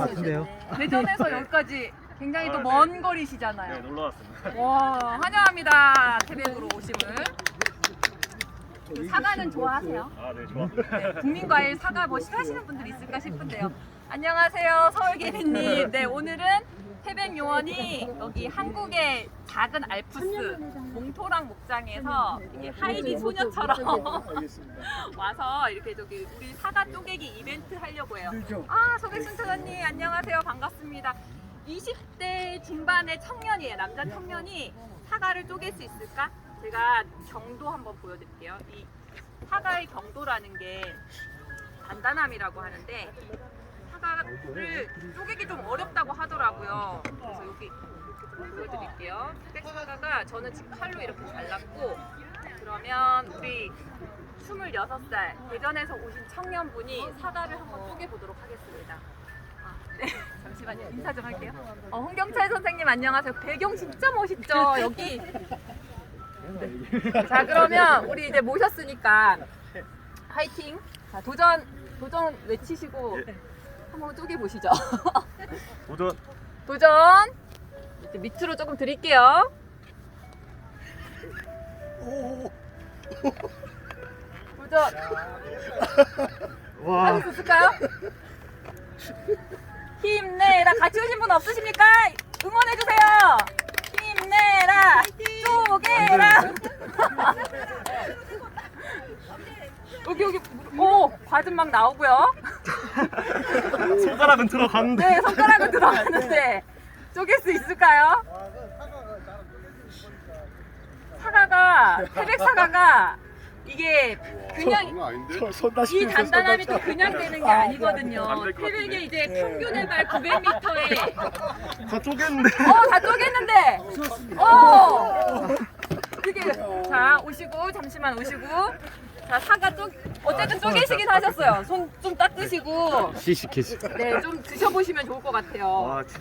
것 같은데요. 대전에서 여기까지 굉장히 또먼 거리시잖아요. 네, 놀러 왔습니다. 와, 환영합니다. 태백으로 오심을. 그 사과는 좋아하세요? 아, 네, 좋아. 네, 국민과일 사과 뭐 싫어하시는 분들 있을까 싶은데요. 안녕하세요, 서울개미님. 네, 오늘은 태백 요원이 여기 한국의 작은 알프스 몽토랑 목장에서 이게 하이리 소녀처럼 와서 이렇게 저기 우리 사과 쪼개기 이벤트 하려고 해요. 아, 소개순천 언니 안녕하세요. 반갑습니다. 20대 중반의 청년이에요. 남자 청년이 사과를 쪼갤 수 있을까? 제가 경도 한번 보여드릴게요. 이 사과의 경도라는 게 단단함이라고 하는데 사과를 쪼개기 좀 어렵다고 하더라고요. 저는 지금 칼로 이렇게 잘랐고 그러면 우리 26살 대전에서 오신 청년분이 사과를 한번 쪼개보도록 하겠습니다. 아, 네. 잠시만요. 인사 좀 할게요. 어, 홍경철 선생님 안녕하세요. 배경 진짜 멋있죠? 여기. 네. 자, 그러면 우리 이제 모셨으니까 화이팅. 자, 도전 도전 외치시고 한번 쪼개 보시죠. 도전. 도전. 이제 밑으로 조금 드릴게요. 도전. 할수 있을까요? 힘내라. 같이 오신 분 없으십니까? 응원해 주세요. 힘내라. 쪼개라. 여기 여기 오 과즙 막 나오고요. 손가락은 들어갔는데. 네 손가락은 들어갔는데 쪼갤 수 있을까요? 사과가 태백 사과가 이게 그냥 아닌데? 이 단단함이 또 그냥 되는 게 아니거든요. 안될것 같은데. 태백의 이제 평균 해발 900m에 다 쪼갰는데. 어, 다 쪼갰는데. 어. 되게 자, 오시고 잠시만 오시고. 자, 사과 쪼 어쨌든 쪼개시긴 하셨어요. 손 좀 닦으시고 시시키시. 네, 좀 드셔 보시면 좋을 것 같아요. 와, 진짜